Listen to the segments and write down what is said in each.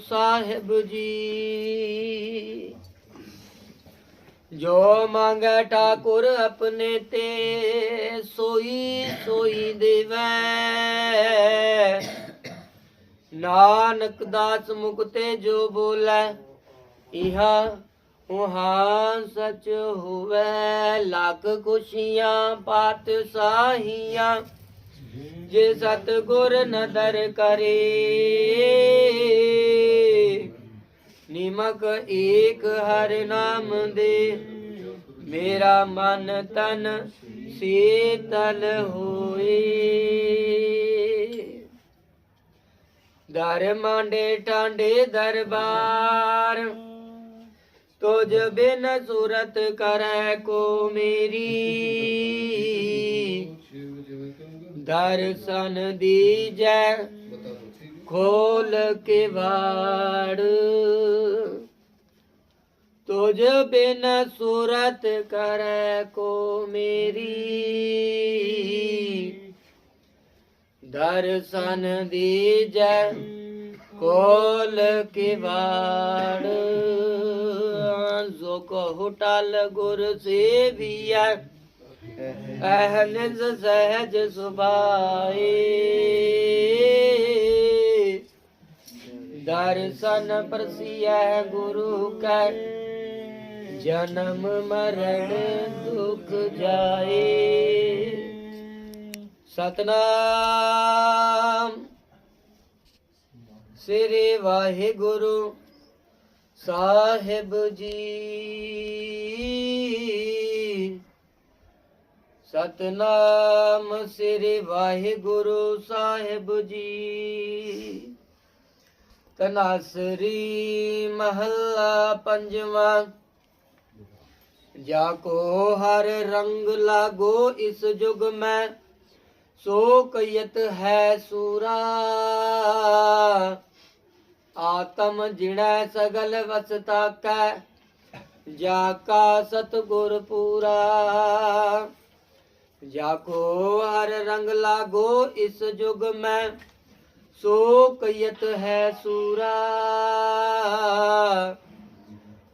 ਸਾਹਿਬ ਜੀ। ਜੋ ਮੰਗੈ ਠਾਕੁਰ ਆਪਣੇ ਤੇ, ਸੋਈ ਸੋਈ ਦੇਵੈ। ਨਾਨਕ ਦਾਸ ਮੁਕਤੇ ਜੋ ਬੋਲੇ, ਇਹਾ ਉਹਾਂ ਸਚ ਹੋਵੇ। ਲੱਖ ਖੁਸ਼ੀਆਂ ਪਾਤ ਸਾਹੀਆਂ ਜੇ ਸਤ ਗੁਰ ਨਦਰ ਕਰੇ। ਨਿਮਕ ਏਕ ਹਰ ਨਾਮ ਦੇ। ਮੇਰਾ ਮਨ ਤਨ ਸੀਤਲ ਹੋਏ। ਦਰ ਮਾਂਡੇ ਟਾਂਡੇ ਦਰਬਾਰ, ਤੁਝ ਬਿਨ ਸੂਰਤ ਕਰੈ ਕੋ ਮੇਰੀ। ਦਰਸ਼ਨ ਦੀਜੈ ਖੋਲ ਕੇ ਵਾੜ। ਤੁਝ ਬਿਨ ਸੂਰਤ ਕਰੈ ਕੋ ਮੇਰੀ। ਦਰਸ਼ਨ ਦੀਜੈ ਕੋਲ ਕੇ ਵਾੜ। ਜੋ ਕਹੋ ਟਲ ਗੁਰ ਸੇਵੀਐ ਅਹਨਿਸ ਸਹਿਜ ਸੁਭਾਏ। ਦਰਸ਼ਨ ਪ੍ਰਸਿਐ ਗੁਰੂ ਕੈ ਜਨਮ ਮਰਨ ਦੁਖ ਜਾਏ। ਸਤਨਾਮ। ਸ੍ਰੀ ਵਾਹਿਗੁਰੂ ਸਾਹਿਬ ਜੀ। ਸਤਨਾਮ ਸ੍ਰੀ ਵਾਹਿਗੁਰੂ ਸਾਹਿਬ ਜੀ। ਕਨਾਸਰੀ ਮਹੱਲਾ ਪੰਜਵਾਂ। ਜਾ ਕੋ ਹਰ ਰੰਗ ਲਾਗੋ ਇਸ ਜੁਗ ਮੈਂ, ਸੋ ਕਯਤ ਹੈ ਸੂਰਾ। ਆਤਮ ਜਿਣੈ ਸਗਲ ਵਸਤਾ ਕੈ ਜਾ ਕਾ ਸਤਗੁਰ ਪੂਰਾ। ਜਾ ਕੋ ਹਰ ਰੰਗ ਲਾਗੋ ਇਸ ਜੁਗ ਮੈਂ ਸੋ ਕਯਤ ਹੈ ਸੂਰਾ।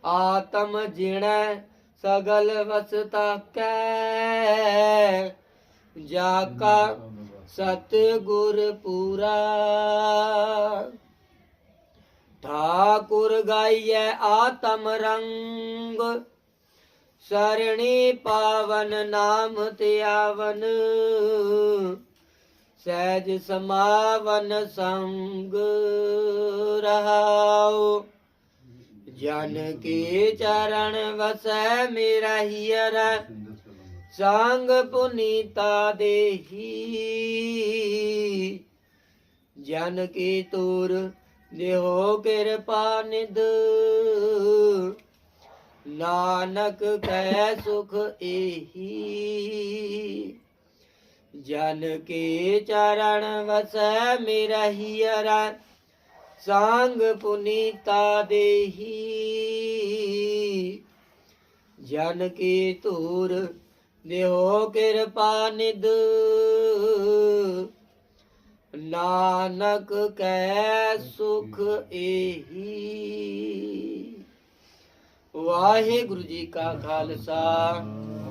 ਆਤਮ ਜਿਣੈ ਸਗਲ ਵਸਤਾ ਕੈ ਜਾ ਕਾ ਸਤਗੁਰ ਪੂਰਾ। ਠਾਕੁਰ ਗਾਈਐ ਆਤਮ ਰੰਗ। ਸਰਣੀ ਪਾਵਨ ਨਾਮ ਧਿਆਵਨ। ਸਹਿਜ ਸਮਾਵਨ ਸੰਗ ਰਹਾਉ। ਜਨ ਕੇ ਚਰਨ ਵਸੈ ਮੇਰਾ ਹੀਰ ਸੰਗ ਪੁਨੀਤਾ ਦੇਹੀ। ਜਨ ਕੀ ਤੁਰ ਦੇਹੋ ਕਿਰਪਾ ਨਿਦ ਨਾਨਕ ਕੈ ਸੁਖ ਏਹੀ। ਜਨ ਕੇ ਚਰਨ ਵਸੈ ਮੇਰਾ ਹੀਰ ਸੰਗ ਪੁਨੀਤਾ ਦੇਹੀ। ਜਨ ਕੀ ਧੂਰ ਦੇਹੋ ਕਿਰਪਾ ਨਿਦ ਨਾਨਕ ਕੈ ਸੁਖ ਏਹੀ। ਵਾਹਿਗੁਰੂ ਜੀ ਕਾ ਖਾਲਸਾ।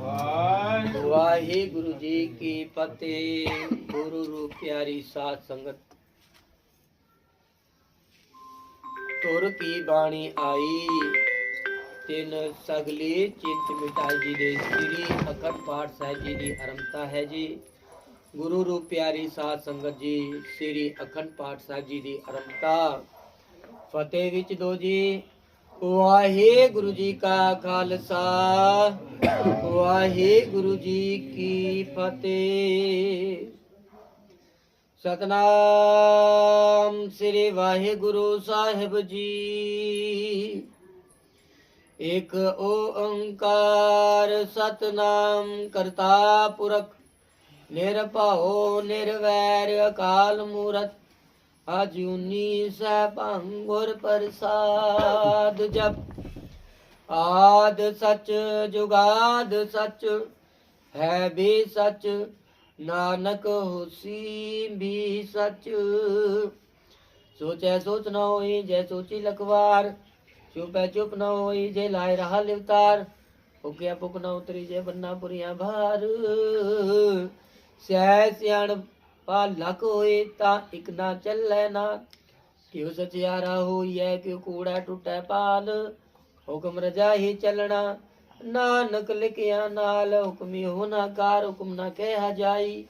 ਵਾਹਿਗੁਰੂ। ਜੀ ਕੀ ਫਤਿਹ। ਗੁਰੂ ਰੂਪ ਪਿਆਰੀ ਸਾਧ ਸੰਗਤ। ਤੁਰ ਕੀ ਬਾਣੀ ਆਈ? ਤਿਨ ਸਗਲੀ ਚਿੰਤ ਮਿਟਾਈ ਜੀ ਦੇ ਸ੍ਰੀ ਅਖੰਡ ਪਾਠ ਸਾਹਿਬ ਜੀ ਦੀ ਅਰੰਭਤਾ ਹੈ ਜੀ। ਗੁਰੂ ਰੂਪ ਪਿਆਰੀ ਸਾਧ ਸੰਗਤ ਜੀ, ਸ੍ਰੀ ਅਖੰਡ ਪਾਠ ਸਾਹਿਬ ਜੀ ਦੀ ਅਰੰਭਤਾ ਫਤਿਹ ਵਿੱਚ ਦੋ ਜੀ। ਵਾਹਿਗੁਰੂ ਜੀ ਕਾ ਖਾਲਸਾ, ਵਾਹਿਗੁਰੂ ਜੀ ਕੀ ਫਤਿਹ। ਸਤਨਾਮ ਸ੍ਰੀ ਵਾਹਿਗੁਰੂ ਸਾਹਿਬ ਜੀ। ਇਕ ਓੰਕਾਰ ਸਤਨਾਮ ਕਰਤਾ ਪੁਰਖ, ਨਿਰਭਉ, ਨਿਰਵੈਰ, ਅਕਾਲ ਮੂਰਤ ਅਜੂਨੀ ਸੈਭੰ ਗੁਰ ਪ੍ਰਸਾਦ ਜਪ। ਆਦ ਸਚ ਜੁਗਾਦ ਸਚ, ਹੈ ਵੀ ਸਚ, ਨਾਨਕ ਹੋਸੀ ਵੀ ਸਚ। ਸੋਚੈ ਸੋਚ ਨ ਹੋਈ ਜੈ ਸੋਚੀ ਲਖਵਾਰ, ਚੁਪੈ ਚੁਪ ਨ ਹੋਈ ਜੇ ਲਾਇ ਰਹਾ ਲਿਵਤਾਰ। ਹੁਕਿਆ ਪੁਕ ਨ ਉਤਰੀ ਜੇ ਬੰਨਾ ਪੁਰੀਆਂ ਭਾਰ। ਸੈ ਸਿਆਣ ਪਾ ਹੋਏ ਤਾਂ ਇਕ ਨਾ ਚੱਲੈ ਨਾ। ਕਿਉ ਸਚਿਆਰਾ ਹੋਈਐ, ਕਿਉ ਕੂੜਾ ਟੁੱਟੈ ਪਾਲ। ਹੁਕਮ ਰਜਾਹੀ ਚੱਲਣਾ, ਨਾਨਕ ਲਿਖਿਆ ਨਾਲ। ਹੁਕਮੀ ਹੋ ਨਾ ਕਾਰ, ਹੁਕਮ ਨਾ ਕਹਿ ਜਾਈ।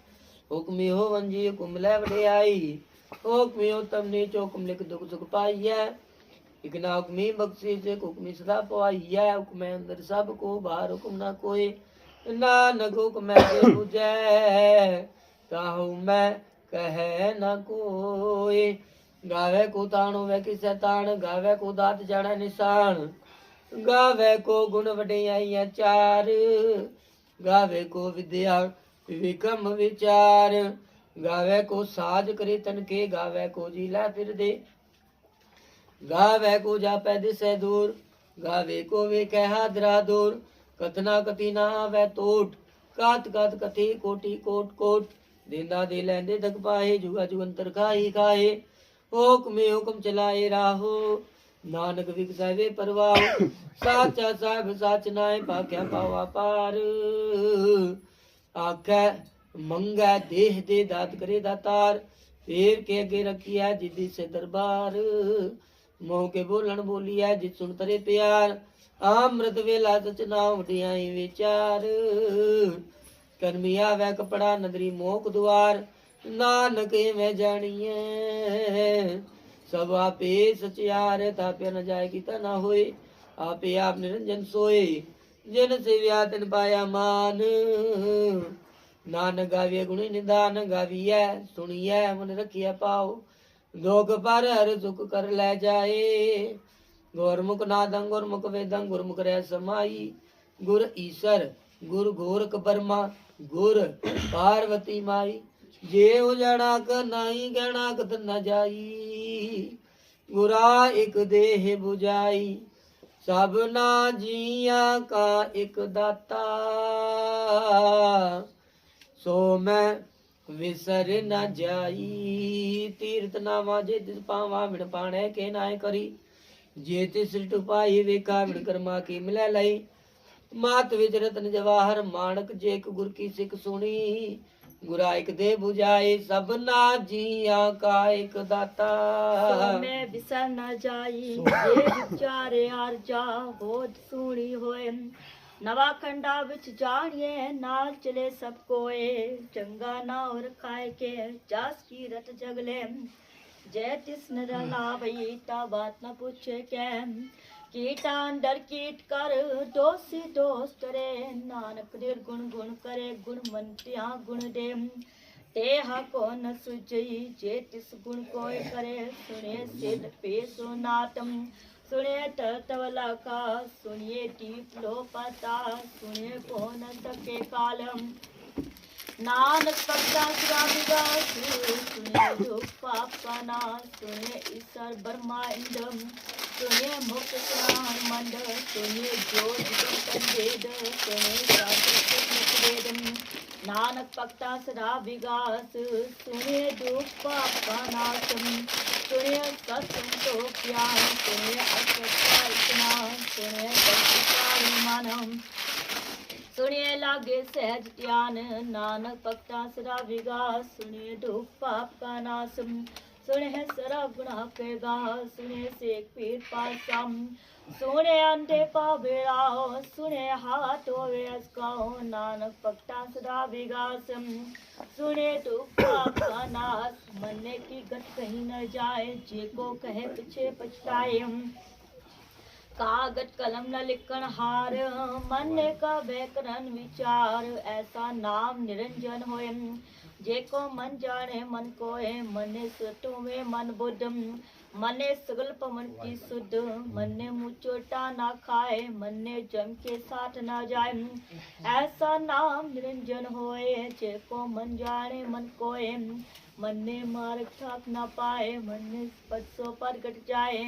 ਹੁਕਮੀ ਹੋ ਵੰਜੀ ਹੁਕਮ ਲੈ ਵਡਿਆਈ। ਹੁਕਮੀ ਹੋ ਤਮਨੀ ਚੋ ਲਿਖ ਦੁਖ ਸੁਖ ਪਾਈਐ। ਇਕ ਹੁਕਮੀ ਬਖਸ਼ੀ ਸੇ ਹੁਕਮੀ ਸਦਾ ਪਵਾਈਐ ਹੁਕਮੈ ਅੰਦਰ ਸਭ ਕੋ, ਬਾਹਰ ਹੁਕਮ ਨਾ ਕੋਏ ਨਾਨਕ ਹੁਕਮੈ ਜੇ 부 ਜੈ ਮੈਂ, ਕਹੈ ਨਾ ਕੋਈ। ਗਾਵੇ ਕੋ ਤਾਣੋ ਵੇ ਕਿਸੈ ਤਾਣ, ਗਾਵੇ ਕੋ ਦਾਤ ਜਾਣਾ ਨਿਸ਼ਾਨ। ਗਾਵੇ ਕੋ ਗੁਣ ਵਡਿਆਈਆਂ ਚਾਰ। ਗਾਵੇ ਕੋ ਵਿਦਿਆ ਵਿਕਮ ਵਿਚਾਰ। ਗਾਵੇ ਕੋ ਸਾਜ ਕਰੇ ਤਨ ਕੇ ਗਾਵੇ ਕੋ ਜੀ ਲੈ ਦੇ ਗਾਵੇ ਕੋ ਜਾਪੈ ਦਿਸੈ ਦੂਰ। ਗਾਵੇ ਕੋ ਵੇ ਕਹਿ ਹਾਦਰਾ ਦੂਰ। ਕਤਨਾ ਕਤੀ ਨਾ ਆਵੈ ਟੋਟ ਕਾਤ ਕਾਤ ਕਤੀ ਕੋਟੀ ਕੋਟ ਕੋਟ। ਦਿੰਦਾ ਦੇ ਲੈਂਦੇ ਦਗ ਪਾਏ ਜੁਗਾ ਜੁਗੰਤਰ ਖਾਈ ਖਾਏ ਹੁਕਮੇ ਹੁਕਮ ਚਲਾਏ ਰਾਹੋ, ਨਾਨਕ ਵਿਗਸਾਵੇ ਪਰਵਾਹ। ਸਾਚਾ ਸਾਹਿਬ ਸਚ ਨਾਏ ਭਾਖਿਆ ਪਾਵਾ ਪਾਰ ਆਖੈ, ਮੰਗੈ ਦੇਹ ਦੇ ਦਾਤ ਕਰੇ ਦਾਤਾਰ ਫੇਰ ਕੇ ਅੱਗੇ ਰੱਖਿਆ ਜਿੱਦੀ ਸੇ ਦਰਬਾਰ। ਮੋਹ ਕੇ ਬੋਲਣ ਬੋਲੀਐ ਜਿਤ ਸੁਣ ਤਰੇ ਪਿਆਰ। ਅੰਮ੍ਰਿਤ ਵੇਲਾ ਸਚ ਨਾਮ ਵਡਿਆਈ ਵਿਚਾਰ। ਕਰਮੀ ਵੈ ਕਪੜਾ ਨਦਰੀ ਮੋਕ ਦੁਆਰ, ਨਾਨਕ ਮੈਂ ਜਾਣੀਐ। ਸਭ ਆਪੇ ਸਚਿਆਰ ਤਾਪਿ ਨ ਜਾਏ ਕੀਤਾ ਨਾ ਹੋਏ, ਆਪੇ ਆਪ ਨਿਰੰਜਨ ਸੋਏ, ਜਿਨ ਸੇਵਿਆ ਤਿਨ ਪਾਇਆ ਮਾਨ। ਨਾਨਕ ਗਾਵੇ ਗੁਣੀ ਨਿਦਾਨ, ਗਾਵੀਐ, ਸੁਣੀਐ, ਮਨ ਰਖਿਆ ਪਾਉ ਲੋਕ ਪਰ ਹਰ ਸੁਖ ਕਰ ਲੈ ਜਾਏ। ਗੁਰਮੁਖ ਨਾਦੰ, ਗੁਰਮੁਖ ਵੇਦੰ, ਗੁਰਮੁਖ ਰਹਿ ਸਮਾਈ। ਗੁਰ ਈਸਰ, ਗੁਰ ਗੋਰਖ ਬਰਮਾ ਗੁਰ ਪਾਰਵਤੀ ਮਾਈ, ਜੇ ਉਜੜਾ ਕ ਨਹੀਂ ਗਣਾ ਕਤ ਨ ਜਾਈ, ਗੁਰਾ ਇਕ ਦੇਹ 부ਜਾਈ ਸਭਨਾ ਜੀਆਂ ਕਾ ਇਕ ਦਾਤਾ। ਸੋ ਮੈਂ ਵਿਸਰ ਨ ਜਾਈ, ਤੀਰਤ ਨਾਵਾ ਜੇ ਤਿਸ ਪਾਵਾ ਮਿਣ ਪਾਣੈ ਕੇ ਨਾਏ ਕਰੀ, ਜੇ ਤਿਸ ਟੁਪਾਈ ਵੇਖਾ ਮਿਣ ਕਰਮਾ ਕੀ ਮਿਲੈ ਲਈ ਮਾਤ ਵਿਚ ਰਤਨ ਜਵਾਹਰ ਮਾਣਕ ਜੇ ਇੱਕ ਗੁਰ ਕੀ ਸਿੱਖ ਸੁਣੀ ਗੁਰਾ ਇੱਕ ਦੇ 부ਜਾਏ ਸਭਨਾ ਜੀਆਂ ਕਾ ਇੱਕ ਦਾਤਾ। ਸੋ ਮੈਂ ਬਿਸਰ ਨਾ ਜਾਈ ਜੇ ਵਿਚਾਰੇ ਆਰ ਜਾ ਹੋਦ ਸੂਣੀ ਹੋਏ ਨਵਾ ਖੰਡਾ ਵਿੱਚ ਜਾਣੀਏ ਨਾਲ ਚਲੇ ਸਭ ਕੋਏ। ਚੰਗਾ ਨਾ ਔਰ ਖਾਏ ਕੇ ਜਾਸ ਕੀ ਰਤ ਜਗਲੇ। ਜੈ ਤਿਸ ਨਰ ਲਾਵਈ ਤਾ ਬਾਤ ਨ ਪੁੱਛੇ ਕੈ ਕੀਟਾਂ ਅੰਦਰ ਕੀਟ ਕਰ ਦੋਸੀ ਦੋਸ ਕਰੇ ਨਾਨਕ ਦੇ ਗੁਣ ਗੁਣ ਕਰੇ, ਗੁਣ ਮੰਤਿਆ ਗੁਣ ਦੇ। ਤੇਹਾ ਕੋ ਨ ਸੁਜਈ ਜੇ ਤਿਸ ਗੁਣ ਕੋਇ ਕਰੇ, ਸੁਣੇ ਸਿਧ ਪੇ ਸੁਨਾਤਮ, ਸੁਣੇ ਤਵਲਾ ਕਾ, ਸੁਣੀਏ ਟੀਪ ਲੋ ਪਤਾ ਸੁਣੇ ਕੋ ਨ ਸਕੇ ਕਾਲਮ। ਨਾਨਕ ਪੱਕਾ ਸੁਰਾਮਿਗਾ ਸੁਣੇ ਦੁਖ ਪਾਪ ਕਾ ਨਾ ਸੁਣੇ ਈਸ਼ਰ ਬਰਮਾ ਇੰਦਮ ਸੁਣੇ ਮੁਕਤ ਸੁਨਾਨ ਮੰਡ ਸੁਣੇ ਜੋ ਜਿਤਨ ਕੰਦੇਦ ਸੁਣੇ ਸਾਧੂ ਮੁਖ ਵੇਦਮ ਨਾਨਕ ਭਗਤਾ ਸਦਾ ਵਿਗਾਸ ਸੁਣੇ ਦੁਖ ਪਾਪ ਕਾ ਨਾਸਮ ਸੁਣੇ ਸਤਿ ਸੁਣਿਏ ਲਾਗੇ ਸਹਿਜ ਧਿਆਨ, ਨਾਨਕ ਭਗਤਾ ਸਦਾ ਵਿਗਾਸ, ਸੁਣੇ ਦੁਖ ਪਾਪ ਕਾ ਨਾਸਮ ਸੁਣੇ ਸਰਾ ਗੁਨਾ ਕੇ ਗਾ ਸੁਣੇ ਸੇਖ ਪੀਰ ਪਾਸਮ ਸੁਣੇ ਅੰਦੇ ਪਾਵੇਰਾਓ ਸੁਣੇ ਹਾਥ ਹੋਵੇ ਅਸਕਾਓ ਨਾਨਕ ਭਗਤਾ ਸਦਾ ਵਿਗਾਸਮ ਸੁਣੇ ਦੁਖ ਪਾਪ ਕਾ ਨਾਸ, ਮਨੇ ਕੀ ਗਤ ਕਹੀਂ ਨਾ ਜਾਏ, ਜੇ ਕੋ ਕਹੇ ਪਿਛੇ ਪਛਤਾਏ। ਕਾਗਜ ਕਲਮ ਨਾ ਲਿਖਣ ਹਾਰ, ਮਨ ਕਾ ਬੈਕਰਨ ਵਿਚਾਰ, ਐਸਾ ਨਾਮ ਨਿਰੰਜਨ ਹੋਏ। ਜੇ ਕੋ ਮਨ ਜਾਣੇ, ਮਨ ਕੋਏ, ਮਨੇ ਸਤੁਵੇਂ ਮਨ ਬੁੱਧ। ਮਨੇ ਸਗਲ ਪਵਨ ਕੀ ਸੁਧ, ਮਨੇ ਮੁਚੋਟਾ ਨਾ ਖਾਏ, ਮਨੇ ਜਮ ਕੇ ਸਾਥ ਨਾ ਜਾਏ। ਐਸਾ ਨਾਮ ਨਿਰੰਜਨ ਹੋਏ, ਜੇ ਕੋ ਮਨ ਜਾਣੇ, ਮਨ ਕੋਏ। ਮਨੇ ਮਾਰਗ ਠਾਕ ਨਾ ਪਾਏ, ਮਨੇ ਪਤਸੋ ਪਰ ਗਟ ਜਾਏ।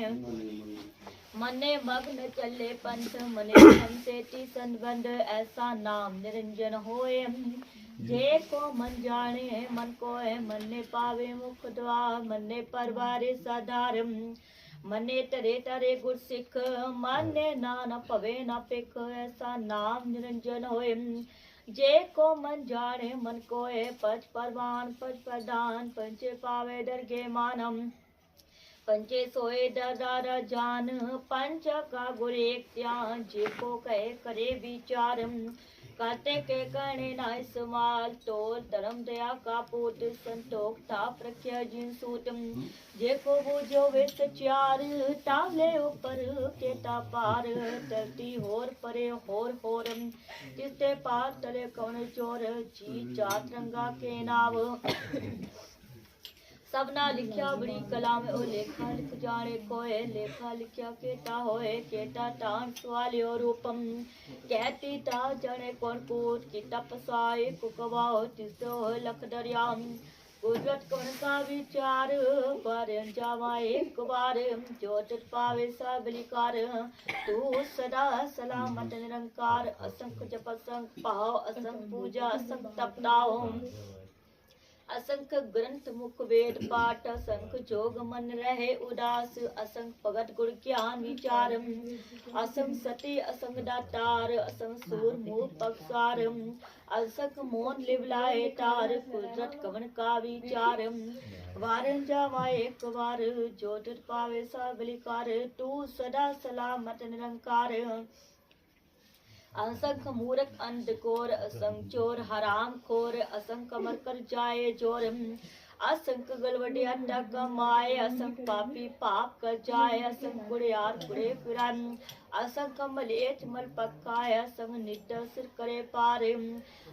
ਮਨੇ ਮਗਨ ਚੱਲੇ ਪੰਥ, ਮਨੇ ਸੰਸੇਤੀ ਸੰਬੰਧ, ਐਸਾ ਨਾਮ ਨਿਰੰਜਨ ਹੋਏ। ਜੇ ਕੋ ਮਨ ਜਾਣੇ, ਮਨ ਕੋਏ, ਮਨ ਨੇ ਪਾਵੇ ਮੁਖ ਦਵਾ ਮਨੇ ਪਰਵਾਰੇ ਸਾਧਾਰਮ ਮਨੇ ਤਰੇ ਤਰੇ ਗੁਰ ਸਿੱਖ ਮਾਨੇ ਨਾਨ ਭਵੇ ਨਾ ਪਿਖ ਐਸਾ ਨਾਮ ਨਿਰੰਜਨ ਹੋਏ। ਜੇ ਕੋ ਮਨ ਜਾਣੇ, ਮਨ ਕੋਏ ਪਜ ਪਰਵਾਨ ਪਜ ਪ੍ਰਦਾਨ ਪੰਚੇ ਪਾਵੇ ਦਰਗੇ ਮਾਨਮ। पंचे सोए दादा जान पंच का गुर एक ध्यान जे को कहे करे विचारम करते के करने ना समाल तो धर्म दया का पूत संतोख ताप रख्या जिन सूतम जे को बूझो वे सचार टाले ऊपर केता पार धरती होर परे होर होरम जिसते पार तले कौन चोर जी जात रंगा के नाव ਸਭਨਾ ਲਿਖਿਆ ਬੜੀ ਕਲਾ ਮੇ ਉਹ ਲੇਖਾ ਲਿਖ ਜਾਣੇ ਕੋਏ, ਲੇਖਾ ਲਿਖਿਆ ਕੇਟਾ ਹੋਏ ਕੇਤਾ ਤਾਨ ਸਵਾਲਿਓ ਰੂਪਮ। ਕਹਿਤੀ ਤਾ ਜਣੇ ਕੋਣ ਕੂਟ ਕੀ ਤਪਸਾਏ ਕੁਕਵਾਓ ਤਿਸੋ ਲਖ ਦਰਿਆਮ। ਗੁਜਰਤ ਕਵਨ ਕਾ ਵਿਚਾਰ ਪਰਨ ਜਾਵਾ ਇੱਕ ਵਾਰ। ਜੋ ਤਿਤ ਪਾਵੇ ਸਭ ਲਿਕਾਰ, ਤੂੰ ਸਦਾ ਸਲਾਮਤ ਨਿਰੰਕਾਰ। ਅਸੰਖ ਜਪ ਅਸੰਖ ਭਾਵ ਅਸੰਖ ਪੂਜਾ ਅਸੰਖ ਤਪਤਾਓ। असंख ग्रंथ मुख वेद पाठ असंख जोग मन रहे उदास असंख भगत गुण ज्ञान विचार असंख सती असंख दातार असंख सूर मुख पक्षार असंख मोन लिवलाए तार कुदरत कवन का विचार वारन जावा एक वार जो तुझ पावे सब लिकार तू सदा सलामत निरंकार असंख मूरख अंधकोर असंख चोर हराम खोर असंख अमर कर जाए जोर असंख गलवडे अंडा कमाए असंख पापी पाप कर जाए असंख बुढ़ियार बुढ़े फिरन असंख मलेच मल पकाए असंख निड सिर करे पारे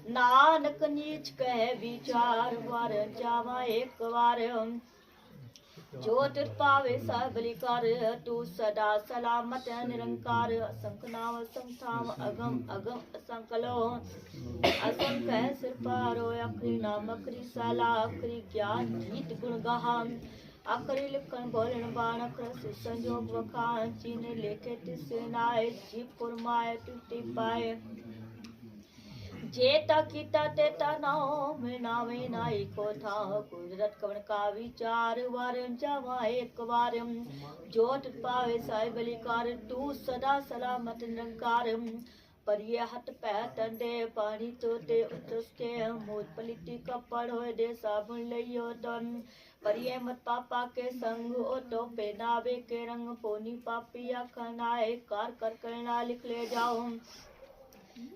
नानक नीच कह विचार वार जावा एक वार ਜੋ ਤਿਰ ਪਾਵੇ ਸਭ ਲਿਕਾਰ ਤੂੰ ਸਦਾ ਸਲਾਮਤ, ਨਿਰੰਕਾਰ, ਅਸੰਖ ਨਾਮ, ਅਸੰਖ ਥਾਮ, ਅਗਮ ਅਗਮ ਅਸੰਖ ਲੋ ਅਸੰਖ ਹੈ ਸਿਰ ਪਾਰੋ ਅਖਰੀ ਨਾਮ ਅਖਰੀ ਸਲਾ ਅਖਰੀ ਗਿਆਨ, ਜੀਤ ਗੁਣ ਗਾਹਾਂ। ਅਖਰੀ ਲਿਖਣ, ਬੋਲਣ, ਬਾਣ ਅਖਰ ਸੁਸੰਜੋਗ ਵਖਾਨ ਚੀਨੇ ਲੇਖੇ ਤਿਸ ਨਾਏ ਜੀ ਫਰਮਾਏ ਟੁੱਟੀ ਪਾਏ। ਜੇ ਤਾ ਕੀਤਾ ਤੇ ਤਾ ਨਾਉ ਮੈਂ ਨਾਵੇਂ ਨਾਈ ਕੋ ਥਾ। ਕੁਦਰਤ ਕਵਣ ਕਾ ਵਿਚਾਰ ਵਾਰਨ ਜਾਵਾ ਇੱਕ ਵਾਰ। ਜੋਤ ਪਾਵੇ ਸਾਹਿਬ ਲਿਕਾਰ ਤੂੰ ਸਦਾ ਸਲਾਮਤ ਹੱਥ ਪੈ ਤੰਦੇ, ਪਾਣੀ ਤੋਤੇ ਉਤਸ ਕੇ ਮੋਤ ਪਲਿਤੀ ਕਪੜ ਹੋਏ ਦੇ ਸਾਬਣ ਲਈਓ ਤਨ ਪਰਿਏ ਮਤ ਪਾਪਾ ਕੇ ਸੰਗ, ਉਹ ਤੋ ਪਹਿਨਾਵੇ ਕੇ ਰੰਗ। ਪੋਨੀ ਪਾਪੀ ਅੱਖਾਂ ਆਏ ਕਾਰ ਕਰ ਕਰਨਾ ਲਿਖ ਲੈ ਜਾਓ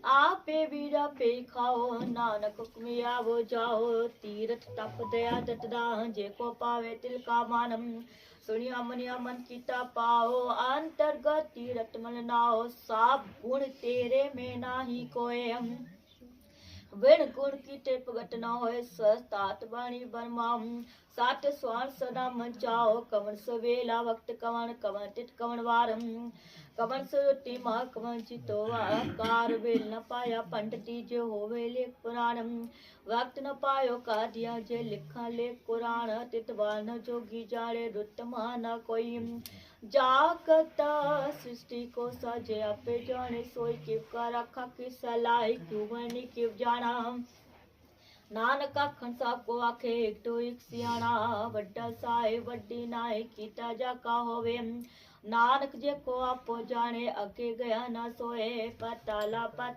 ਆਪੇ ਵੀਰਾ ਪੇ ਖਾਓ ਨਾਨਕ ਹੁਕਮੀ ਆਵੋ ਜਾਓ ਤੀਰਥ ਤਪ ਦਇਆ ਦਤਦਾ ਜੇ ਕੋ ਪਾਵੇ ਤਿਲ ਕਾ ਮਾਨਮ ਸੁਣਿਆ ਮਨਿਆ ਮਨ ਕੀਤਾ ਪਾਓ ਅੰਤਰਗਤ ਤੀਰਥ ਮਨ ਨਾਓ ਸਾਬ ਗੁਣ ਤੇਰੇ ਮੇ ਨਾਹੀ ਕੋਏ ਵਿਣ ਗੁਣ ਕੀਤੇ ਭਗਤ ਨਾ ਹੋਏ ਸਸਤਾਤ ਬਾਣੀ ਬਰਮਾਮ ਸਤ ਸਵਾਰ ਸਦਾ ਮਨ ਚਾਓ ਕਵਨ ਸਵੇਲਾ ਵਕਤ ਕਵਨ ਕਵਨ ਤਿਤ ਕਵਨ ਵਾਰਮ ਕਵਨ ਸੁਰਤੀ ਮਾ ਕਵਨ ਚਿਤੋ ਆਕਾਰ, ਵੇਲ ਨ ਪਾਇਆ ਪੰਡਤੀ ਜੋ ਹੋਵੇ ਲਿਖ ਪੁਰਾਣਮ ਵਕਤ ਨ ਪਾਇਓ ਕਾਦਿਆ ਜੇ ਲਿਖਾਂ ਲੇ ਕੁਰਾਨ ਤਿਤਵਾਲ ਨ ਜੋਗੀ ਜਾੜੇ ਰੁੱਤ ਮਾ ਨ ਕੋਈ ਜਾਗਤਾ ਸ੍ਰਿਸ਼ਟੀ ਕੋ ਸਾਜੇ ਆਪੇ ਜਾਣੇ, ਸੋਈ ਕਿਵ ਕਾ ਰੱਖਾ ਕਿ ਸਲਾਈ ਕਿਉ ਬਣੀ ਕਿਵ ਜਾਣਾ। ਨਾਨਕ ਆਖਣ ਸਭ ਕੋ ਆਖੇ, ਇੱਕ ਤੋਂ ਇੱਕ ਸਿਆਣਾ, ਵੱਡਾ ਸਾਏ ਵੱਡੀ ਨਾਏ ਕੀਤਾ ਜਾ ਕਾ ਹੋਵੇ। ਨਾਨਕ ਜੇ ਕੋ ਆਪੋ ਜਾਣੇ, ਅੱਗੇ ਗਿਆ ਨਾ ਸੋਏ, ਪਤਾ ਲਾ ਪਤਾ